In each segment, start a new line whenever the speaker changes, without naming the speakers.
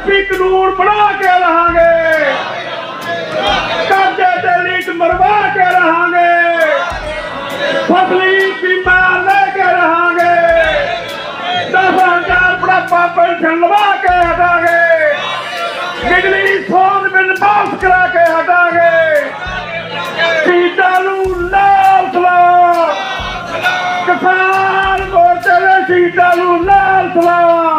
MSP ਕਾਨੂੰਨ ਬਣਾ ਕੇ ਰਹਾਂਗੇ। ਕਰਜ਼ੇ ਤੇ ਲੀਕ ਮਰਵਾ ਕੇ ਰਹਾਂਗੇ। ਫਸਲੀ ਬੀਮਾ ਲੈ ਕੇ ਰਹਾਂਗੇ। ਦਸ ਹਜ਼ਾਰ ਬੁਢਾਪਾ ਪੈਨਸ਼ਨ ਲਵਾ ਕੇ ਹਟਾਂਗੇ। ਬਿਜਲੀ ਸੋਨ ਬਿੱਲ ਮਾਫ ਕਰਾ ਕੇ ਹਟਾਂਗੇ। ਸ਼ਹੀਦਾਂ ਨੂੰ ਲਾਲ ਸਲਾਮ ਕਿਸਾਨ ਮੋਰਚੇ ਦੇ ਸ਼ਹੀਦਾਂ ਨੂੰ ਲਾਲ ਸਲਾਮ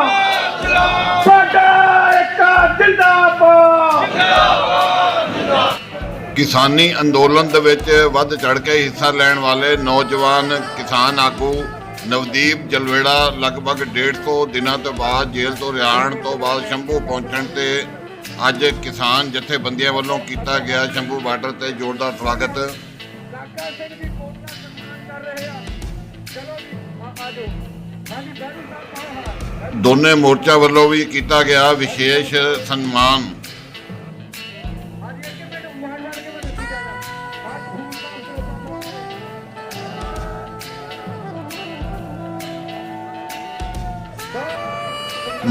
ਕਿਸਾਨੀ ਅੰਦੋਲਨ ਦੇ ਵਿੱਚ ਵੱਧ ਚੜ ਕੇ ਹਿੱਸਾ ਲੈਣ ਵਾਲੇ ਨੌਜਵਾਨ ਕਿਸਾਨ ਆਗੂ ਨਵਦੀਪ ਜਲਵੇੜਾ ਲਗਭਗ 150 ਦਿਨਾਂ ਤੋਂ ਬਾਅਦ ਜੇਲ੍ਹ ਤੋਂ ਰਿਹਾਣ ਤੋਂ ਬਾਅਦ ਸ਼ੰਭੂ ਪਹੁੰਚਣ ਤੇ ਅੱਜ ਕਿਸਾਨ ਜਥੇਬੰਦੀਆਂ ਵੱਲੋਂ ਕੀਤਾ ਗਿਆ ਸ਼ੰਭੂ ਬਾਰਡਰ ਤੇ ਜ਼ੋਰਦਾਰ ਸਵਾਗਤ। ਦੋਨੇ ਮੋਰਚਾ ਵੱਲੋਂ ਵੀ ਕੀਤਾ ਗਿਆ ਵਿਸ਼ੇਸ਼ ਸਨਮਾਨ।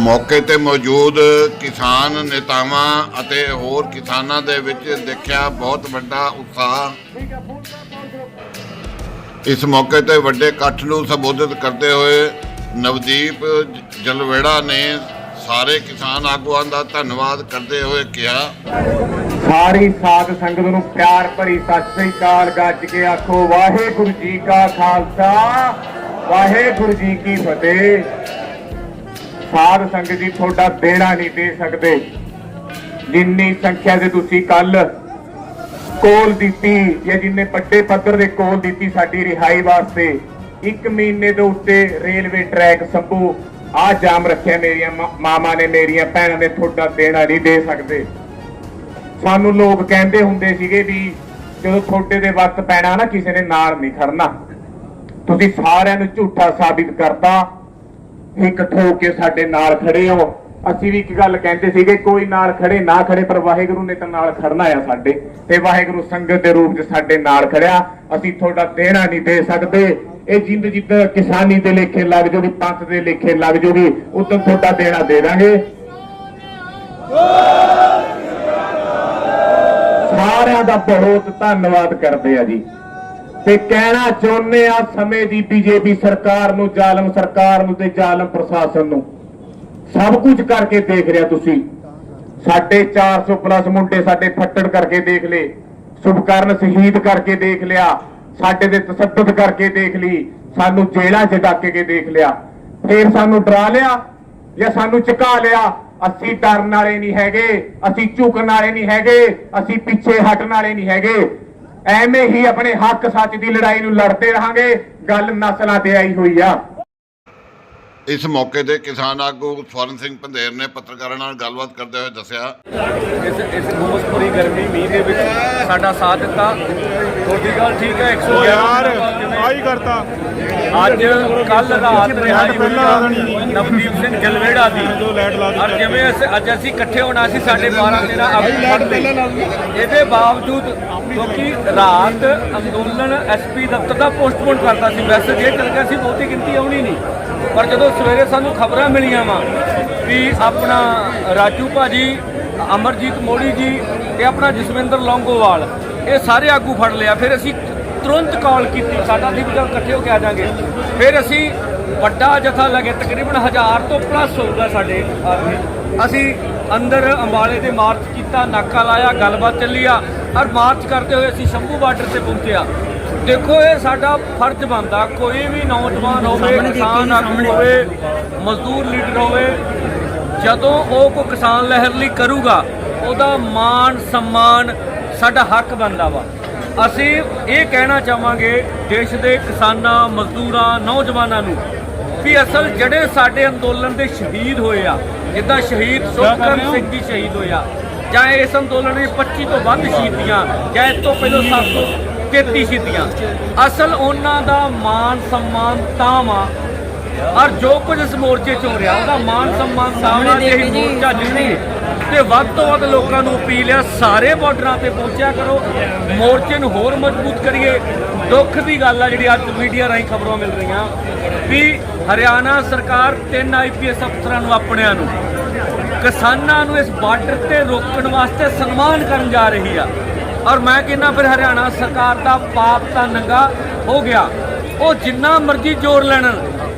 ਮੌਕੇ ਤੇ ਮੌਜੂਦ ਕਿਸਾਨ ਨੇਤਾਵਾਂ ਅਤੇ ਹੋਰ ਕਿਸਾਨਾਂ ਦੇ ਵਿੱਚ ਦੇਖਿਆ ਬਹੁਤ ਵੱਡਾ ਉਤਸ਼ਾਹ। ਇਸ ਮੌਕੇ ਤੇ ਵੱਡੇ ਇਕੱਠ ਨੂੰ ਸੰਬੋਧਿਤ ਕਰਦੇ ਹੋਏ ਨਵਦੀਪ ਜਲਵੇੜਾ ਨੇ ਸਾਰੇ ਕਿਸਾਨ ਆਗੂਆਂ ਦਾ ਧੰਨਵਾਦ ਕਰਦੇ ਹੋਏ ਕਿਹਾ।
ਸਾਰੀ ਸਾਧ ਸੰਗਤ ਨੂੰ ਪਿਆਰ ਭਰੀ ਸਤਿ ਸ੍ਰੀ ਅਕਾਲ। ਗੱਜ ਕੇ ਆਖੋ, ਵਾਹਿਗੁਰੂ ਜੀ ਕਾ ਖਾਲਸਾ, ਵਾਹਿਗੁਰੂ ਜੀ ਕੀ ਫਤਿਹ। ਸਾਧ ਸੰਗਤ ਜੀ, ਤੁਹਾਡਾ ਦੇਣਾ ਨਹੀਂ ਦੇ ਸਕਦੇ। ਜਿੰਨੀ ਸੰਖਿਆ ਦੇ ਤੁਸੀਂ ਕੱਲ ਕੋਲ ਦਿੱਤੀ, ਜਾਂ ਜਿੰਨੇ ਵੱਡੇ ਪੱਧਰ ਦੇ ਕੋਲ ਦਿੱਤੀ ਸਾਡੀ ਰਿਹਾਈ ਵਾਸਤੇ, ਇੱਕ ਮਹੀਨੇ ਦੇ ਉੱਤੇ ਰੇਲਵੇ ਟਰੈਕ ਸੰਭੂ, ਆ ਜਾਮ ਰੱਖਿਆ ਮੇਰੀਆਂ ਮਾਮਾ ਨੇ, ਮੇਰੀਆਂ ਭੈਣਾਂ ਨੇ, ਤੁਹਾਡਾ ਦੇਣਾ ਨਹੀਂ ਦੇ ਸਕਦੇ। ਸਾਨੂੰ ਲੋਕ ਕਹਿੰਦੇ ਹੁੰਦੇ ਸੀਗੇ ਵੀ ਜਦੋਂ ਤੁਹਾਡੇ ਦੇ ਵਕਤ ਪੈਣਾ ਨਾ, ਕਿਸੇ ਨੇ ਨਾਲ ਨਹੀਂ ਖੜਨਾ। ਤੁਸੀਂ ਸਾਰਿਆਂ ਨੂੰ ਝੂਠਾ ਸਾਬਿਤ ਕਰਤਾ। ਇੱਕ ਠੋਕ ਕੇ ਸਾਡੇ ਨਾਲ ਖੜੇ ਹੋ। ਅਸੀਂ ਵੀ ਇੱਕ ਗੱਲ ਕਹਿੰਦੇ ਸੀਗੇ, ਕੋਈ ਨਾਲ ਖੜੇ ਨਾ ਖੜੇ, ਪਰ ਵਾਹਿਗੁਰੂ ਨੇ ਤਾਂ ਨਾਲ ਖੜਨਾ ਆ ਸਾਡੇ। ਤੇ ਵਾਹਿਗੁਰੂ ਸੰਗਤ ਦੇ ਰੂਪ 'ਚ ਸਾਡੇ ਨਾਲ ਖੜਿਆ। ਅਸੀਂ ਤੁਹਾਡਾ ਦੇਣਾ ਨਹੀਂ ਦੇ ਸਕਦੇ। ਇਹ ਜਿੰਦ ਜਿੱਦ ਕਿਸਾਨੀ ਦੇ ਲੇਖੇ ਲੱਗ ਜੂਗੀ, ਪੰਥ ਦੇ ਲੇਖੇ ਲੱਗ ਜੂਗੀ ਉਦੋਂ ਤੁਹਾਡਾ ਦੇਣਾ ਦੇ ਦਾਂਗੇ। ਸਾਰਿਆਂ ਦਾ ਬਹੁਤ ਧੰਨਵਾਦ ਕਰਦੇ ਆ ਜੀ। ਤੇ ਕਹਿਣਾ ਚਾਹੁੰਦੇ ਆ ਸਮੇਂ ਦੀ ਬੀਜੇਪੀ ਸਰਕਾਰ ਨੂੰ, ਜ਼ਾਲਮ ਸਰਕਾਰ ਨੂੰ ਤੇ ਜ਼ਾਲਮ ਪ੍ਰਸ਼ਾਸਨ ਨੂੰ। ਸਭ ਕੁਝ ਕਰਕੇ ਦੇਖ ਰਿਆ ਤੁਸੀਂ। ਸਾਡੇ 400 ਪਲੱਸ ਮੁੰਡੇ ਸਾਡੇ ਫੱਟੜ ਕਰਕੇ ਦੇਖ ਲਏ। ਸੁਭਕਰਨ ਸ਼ਹੀਦ ਕਰਕੇ ਦੇਖ ਲਿਆ। ਸਾਡੇ ਦੇ ਤਸੱਦਦ ਕਰਕੇ ਦੇਖ ਲਈ। ਸਾਨੂੰ ਜੇਲ੍ਹਾਂ 'ਚ ਡਾਕੇ ਕੇ ਦੇਖ ਲਿਆ। ਫੇਰ ਸਾਨੂੰ ਡਰਾ ਲਿਆ ਜਾਂ ਸਾਨੂੰ ਝੁਕਾ ਲਿਆ? ਅਸੀਂ ਡਰਨ ਵਾਲੇ ਨਹੀਂ ਹੈਗੇ। ਅਸੀਂ ਝੁਕਣ ਵਾਲੇ ਨਹੀਂ ਹੈਗੇ। ਅਸੀਂ ਪਿੱਛੇ ਹਟਣ ਵਾਲੇ ਨਹੀਂ ਹੈਗੇ। ਐਵੇਂ ਹੀ ਆਪਣੇ ਹੱਕ ਸੱਚ ਦੀ ਲੜਾਈ ਨੂੰ ਲੜਦੇ ਰਹਾਂਗੇ, ਗੱਲ ਨਸਲਾਂ ਤੇ ਆਈ ਹੋਈ ਆ।
ਇਸ ਮੌਕੇ ਤੇ ਕਿਸਾਨ ਆਗੂ ਸਵਰਨ ਸਿੰਘ ਪੰਧੇਰ ਨੇ ਪੱਤਰਕਾਰਾਂ ਨਾਲ ਗੱਲਬਾਤ ਕਰਦੇ ਹੋਏ ਦੱਸਿਆ।
ਇਸ ਇਸ ਗੁੰਮਸ ਭਰੀ ਗਰਮੀ ਮੀਂਹ ਦੇ ਵਿੱਚ ਸਾਡਾ ਸਾਥ ਦਿੱਤਾ। ਤੁਹਾਡੀ ਗੱਲ ਠੀਕ ਹੈ 111 ਯਾਰ
ਆਈ ਕਰਤਾ।
ਅੱਜ ਕੱਲ ਰਾਤ ਰਿਹਾਈ ਹੋਈ ਨਵਦੀਪ ਸਿੰਘ ਜਲਵੇੜਾ ਦੀ। ਔਰ ਜਿਵੇਂ ਅਸੀਂ- ਅੱਜ ਅਸੀਂ ਇਕੱਠੇ ਹੋਣਾ ਸੀ ਸਾਡੇ 12 13 ਆਗੂ ਫੜਦੇ ਇਹਦੇ ਬਾਵਜੂਦ ਕਿਉਂਕਿ ਰਾਤ ਅੰਦੋਲਨ ਐਸਪੀ ਦਫ਼ਤਰ ਦਾ ਪੋਸਟਪੋਨ ਕਰਤਾ ਸੀ। ਵੈਸੇ ਜੇ ਚੱਲ ਗਿਆ ਸੀ ਬਹੁਤੀ ਗਿਣਤੀ ਆਉਣੀ ਨਹੀਂ। ਪਰ ਜਦੋਂ ਸਵੇਰੇ ਸਾਨੂੰ ਖਬਰਾਂ ਮਿਲੀਆਂ ਵਾ ਵੀ ਆਪਣਾ ਰਾਜੂ ਭਾਜੀ, ਅਮਰਜੀਤ ਮੋੜੀ ਜੀ ਤੇ ਆਪਣਾ ਜਸਵਿੰਦਰ ਲੌਂਗੋਵਾਲ, ਇਹ ਸਾਰੇ ਆਗੂ ਫੜ ਲਿਆ। ਫਿਰ ਅਸੀਂ ਤੁਰੰਤ ਕਾਲ ਕੀਤੀ, ਸਾਡਾ ਦੀ ਵੀ ਇਕੱਠੇ ਹੋ ਕੇ ਆ ਜਾਾਂਗੇ। ਫਿਰ ਅਸੀਂ ਵੱਡਾ ਜਥਾ ਲਗੇ, ਤਕਰੀਬਨ 1000 ਤੋਂ ਪਲੱਸ ਹੋਊਗਾ ਸਾਡੇ ਆਦਮੀ। ਅਸੀਂ ਅੰਦਰ ਅੰਬਾਲੇ ਦੇ ਮਾਰਚ ਕੀਤਾ, ਨਾਕਾ ਲਾਇਆ, ਗੱਲਬਾਤ ਚੱਲੀ ਆ। ਔਰ ਮਾਰਚ ਕਰਦੇ ਹੋਏ ਅਸੀਂ ਸ਼ੰਭੂ ਬਾਰਡਰ ਤੇ ਪਹੁੰਚਿਆ ਦੇਖੋ ਇਹ ਸਾਡਾ ਫਰਜ਼ ਬਣਦਾ ਕੋਈ ਵੀ ਨੌਜਵਾਨ ਹੋਵੇ ਕਿਸਾਨ ਆਗੂ ਹੋਵੇ ਮਜ਼ਦੂਰ ਲੀਡਰ ਹੋਵੇ ਜਦੋਂ ਉਹ ਕੋ ਕਿਸਾਨ ਲਹਿਰ ਲਈ ਕਰੂਗਾ ਉਹਦਾ ਮਾਣ ਸਨਮਾਨ ਸਾਡਾ ਹੱਕ ਬਣਦਾ ਵਾ। ਅਸੀਂ ਇਹ ਕਹਿਣਾ ਚਾਹਾਂਗੇ ਦੇਸ਼ ਦੇ ਕਿਸਾਨਾਂ ਮਜ਼ਦੂਰਾਂ ਨੌਜਵਾਨਾਂ ਨੂੰ ਵੀ ਅਸਲ ਜਿਹੜੇ ਸਾਡੇ ਅੰਦੋਲਨ ਦੇ ਸ਼ਹੀਦ ਹੋਏ ਆ ਜਿੱਦਾਂ ਸ਼ਹੀਦ ਸੁਖਕਰਨ ਸਿੰਘ ਜੀ ਸ਼ਹੀਦ ਹੋਇਆ ਜਾਂ ਇਸ ਅੰਦੋਲਨ ਵਿੱਚ 25 ਤੋਂ ਵੱਧ ਸ਼ਹੀਦੀਆਂ ਜਾਂ ਇਸ ਤੋਂ ਪਹਿਲਾਂ 733 ਸ਼ਹੀਦੀਆਂ ਅਸਲ ਉਹਨਾਂ ਦਾ ਮਾਣ ਸਨਮਾਨ ਤਾਂ ਵਾ। ਔਰ ਜੋ ਕੁਝ ਇਸ ਮੋਰਚੇ 'ਚ ਹੋ ਰਿਹਾ ਉਹਦਾ ਮਾਨ ਸਨਮਾਨ ਸਾਹਮਣੇ ਜੇ। ਅਸੀਂ ਮੋਰਚਾ ਜਿੱਤੇ। ਤੇ ਵੱਧ ਤੋਂ ਵੱਧ ਲੋਕਾਂ ਨੂੰ ਅਪੀਲ ਹੈ ਸਾਰੇ ਬਾਰਡਰਾਂ ਤੇ ਪਹੁੰਚਿਆ ਕਰੋ। ਮੋਰਚੇ ਨੂੰ ਹੋਰ ਮਜ਼ਬੂਤ ਕਰੀਏ। ਦੁੱਖ ਦੀ ਗੱਲ ਆ ਜਿਹੜੀ ਅੱਜ ਮੀਡੀਆ ਰਾਹੀਂ ਖਬਰਾਂ ਮਿਲ ਰਹੀਆਂ ਵੀ ਹਰਿਆਣਾ ਸਰਕਾਰ ਤਿੰਨ ਆਈਪੀਐਸ ਅਫਸਰਾਂ ਨੂੰ ਆਪਣਿਆਂ ਨੂੰ ਕਿਸਾਨਾਂ ਨੂੰ ਇਸ ਬਾਰਡਰ ਤੇ ਰੋਕਣ ਵਾਸਤੇ ਸਨਮਾਨ ਕਰਨ ਜਾ ਰਹੀ ਆ। ਔਰ ਮੈਂ ਕਹਿੰਦਾ ਫਿਰ ਹਰਿਆਣਾ ਸਰਕਾਰ ਦਾ ਪਾਪ ਤਾਂ ਨੰਗਾ ਹੋ ਗਿਆ। ਉਹ ਜਿੰਨਾ ਮਰਜ਼ੀ ਜ਼ੋਰ ਲੈਣ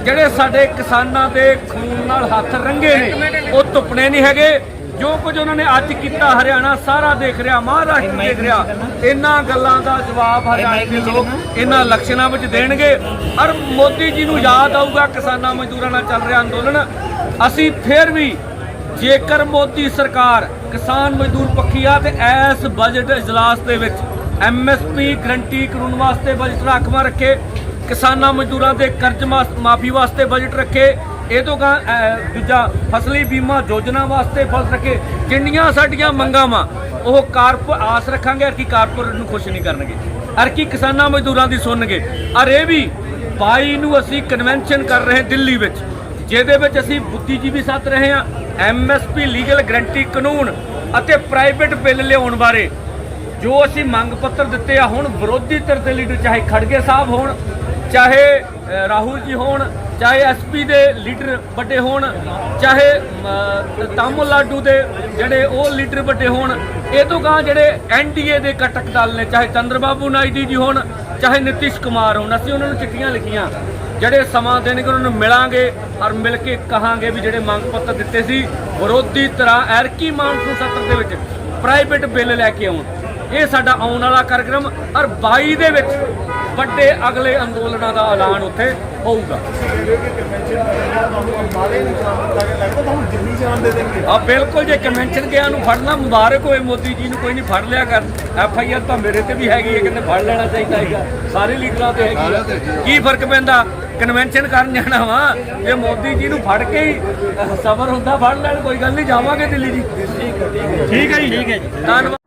ਜਿਹੜੇ ਸਾਡੇ ਕਿਸਾਨਾਂ ਦੇ ਖੂਨ ਨਾਲ ਹੱਥ ਰੰਗੇ ਨੇ ਉਹ ਧੁੱਪਣੇ ਨਹੀਂ ਹੈਗੇ। ਜੋ ਕੁਝ ਉਹਨਾਂ ਨੇ ਅੱਜ ਕੀਤਾ ਹਰਿਆਣਾ ਸਾਰਾ ਦੇਖ ਰਿਹਾ ਮਹਾਰਾਸ਼ਟਰ ਦੇਖ ਰਿਹਾ। ਇਹਨਾਂ ਗੱਲਾਂ ਦਾ ਜਵਾਬ ਹਰਿਆਣੇ ਦੇ ਲੋਕ ਇਹਨਾਂ ਇਲੈਕਸ਼ਨਾਂ ਵਿੱਚ ਦੇਣਗੇ। ਔਰ ਮੋਦੀ ਜੀ ਨੂੰ ਯਾਦ ਆਊਗਾ ਕਿਸਾਨਾਂ ਮਜ਼ਦੂਰਾਂ ਨਾਲ ਚੱਲ ਰਿਹਾ ਅੰਦੋਲਨ। ਅਸੀਂ ਫਿਰ ਵੀ ਜੇਕਰ ਮੋਦੀ ਸਰਕਾਰ ਕਿਸਾਨ ਮਜ਼ਦੂਰ ਪੱਖੀ ਆ ਤੇ ਇਸ ਬਜਟ ਇਜਲਾਸ ਦੇ ਵਿੱਚ ਐਮਐਸਪੀ ਗਰੰਟੀ ਕਾਨੂੰਨ ਵਾਸਤੇ ਬਜਟ ਰਾਖਵਾਂ ਰੱਖੇ, ਕਿਸਾਨਾਂ ਮਜ਼ਦੂਰਾਂ ਦੇ ਕਰਜ਼ ਮਾਫੀ ਵਾਸਤੇ ਬਜਟ ਰੱਖੇ, ਇਹ ਤੋਂ ਗਾ ਦੂਜਾ ਫਸਲੀ ਬੀਮਾ ਯੋਜਨਾ ਵਾਸਤੇ ਫਸ ਰੱਖੇ, ਜਿੰਨੀਆਂ ਸਾਡੀਆਂ ਮੰਗਾਂ ਵਾ, ਉਹ ਕਾਰਪ, ਆਸ ਰੱਖਾਂਗੇ ਕਿ ਕਾਰਪੋਰੇਟ ਨੂੰ ਖੁਸ਼ ਨਹੀਂ ਕਰਨਗੇ। ਅਰ ਕੀ ਕਿਸਾਨਾਂ ਮਜ਼ਦੂਰਾਂ ਦੀ ਸੁਣਨਗੇ। ਅਰ ਇਹ ਵੀ 22 ਨੂੰ ਅਸੀਂ ਕਨਵੈਨਸ਼ਨ ਕਰ ਰਹੇ ਦਿੱਲੀ ਵਿੱਚ, ਜਿਹਦੇ ਵਿੱਚ ਅਸੀਂ ਬੁੱਧੀਜੀਵੀ ਸੱਦ ਰਹੇ ਹਾਂ। ਐਮਐਸਪੀ ਲੀਗਲ ਗਰੰਟੀ ਕਾਨੂੰਨ ਅਤੇ ਪ੍ਰਾਈਵੇਟ ਬਿੱਲ ਲਿਆਉਣ ਬਾਰੇ ਜੋ ਅਸੀਂ ਮੰਗ ਪੱਤਰ ਦਿੱਤੇ ਆ, ਹੁਣ ਵਿਰੋਧੀ ਧਿਰ ਦੇ ਲੀਡਰ ਚਾਹੇ ਖੜਗੇ ਸਾਹਿਬ ਹੋਣ, ਚਾਹੇ ਰਾਹੁਲ ਜੀ ਹੋਣ, ਚਾਹੇ ਐਸਪੀ ਦੇ ਲੀਡਰ ਵੱਡੇ ਹੋਣ, ਚਾਹੇ ਤਾਮਿਲਨਾਡੂ ਦੇ ਜਿਹੜੇ ਉਹ ਲੀਡਰ ਵੱਡੇ ਹੋਣ, ਇਹ ਤੋਂ ਗਾਂ ਜਿਹੜੇ ਐਨਡੀਏ ਦੇ ਕਟਕ ਦਲ ਨੇ, ਚਾਹੇ ਚੰਦਰਬਾਬੂ ਨਾਇਡੂ ਜੀ ਹੋਣ, ਚਾਹੇ ਨਿਤਿਸ਼ ਕੁਮਾਰ ਹੋਣ, ਅਸੀਂ ਉਹਨਾਂ ਨੂੰ ਚਿੱਠੀਆਂ ਲਿਖੀਆਂ। ਜਿਹੜੇ ਸਮਾਂ ਦੇਣਗੇ ਉਹਨਾਂ ਨੂੰ ਮਿਲਾਂਗੇ ਔਰ ਮਿਲ ਕੇ ਕਹਾਂਗੇ ਵੀ ਜਿਹੜੇ ਮੰਗ ਪੱਤਰ ਦਿੱਤੇ ਸੀ, ਵਿਰੋਧੀ ਤਰ੍ਹਾਂ ਐਰਕੀ ਮਾਨਸੂਨ ਸੱਤਰ ਦੇ ਵਿੱਚ ਪ੍ਰਾਈਵੇਟ ਬਿੱਲ ਲੈ ਕੇ ਆਉਣ। ਇਹ ਸਾਡਾ ਆਉਣ ਵਾਲਾ ਕਾਰਜਕ੍ਰਮ ਔਰ 22 ਦੇ ਵਿੱਚ ਵੱਡੇ ਅਗਲੇ ਅੰਦੋਲਨਾਂ ਦਾ ਐਲਾਨ ਉੱਥੇ ਹੋਊਗਾ। ਆ ਬਿਲਕੁਲ ਜੇ ਕਨਵੈਨਸ਼ਨ ਗਿਆ ਨੂੰ ਫੜਨਾ ਮੁਬਾਰਕ ਹੋਏ ਮੋਦੀ ਜੀ ਨੂੰ ਕੋਈ ਨਹੀਂ ਫੜ ਲਿਆ ਕਰ। ਐਫ ਆਈ ਆਰ ਤਾਂ ਮੇਰੇ ਤੇ ਵੀ ਹੈਗੀ ਹੈ ਕਹਿੰਦੇ ਫੜ ਲੈਣਾ ਚਾਹੀਦਾ ਹੈਗਾ। ਸਾਰੇ ਲੀਡਰਾਂ ਤੇ ਹੈਗੀ ਆ ਕੀ ਫ਼ਰਕ ਪੈਂਦਾ? ਕਨਵੈਨਸ਼ਨ ਕਰਨ ਜਾਣਾ ਵਾ। ਜੇ ਮੋਦੀ ਜੀ ਨੂੰ ਫੜ ਕੇ ਹੀ ਸਬਰ ਹੁੰਦਾ ਫੜ ਲੈਣ ਕੋਈ ਗੱਲ ਨਹੀਂ ਜਾਵਾਂਗੇ ਦਿੱਲੀ ਜੀ। ਠੀਕ ਹੈ ਠੀਕ ਹੈ ਜੀ। ਧੰਨਵਾਦ।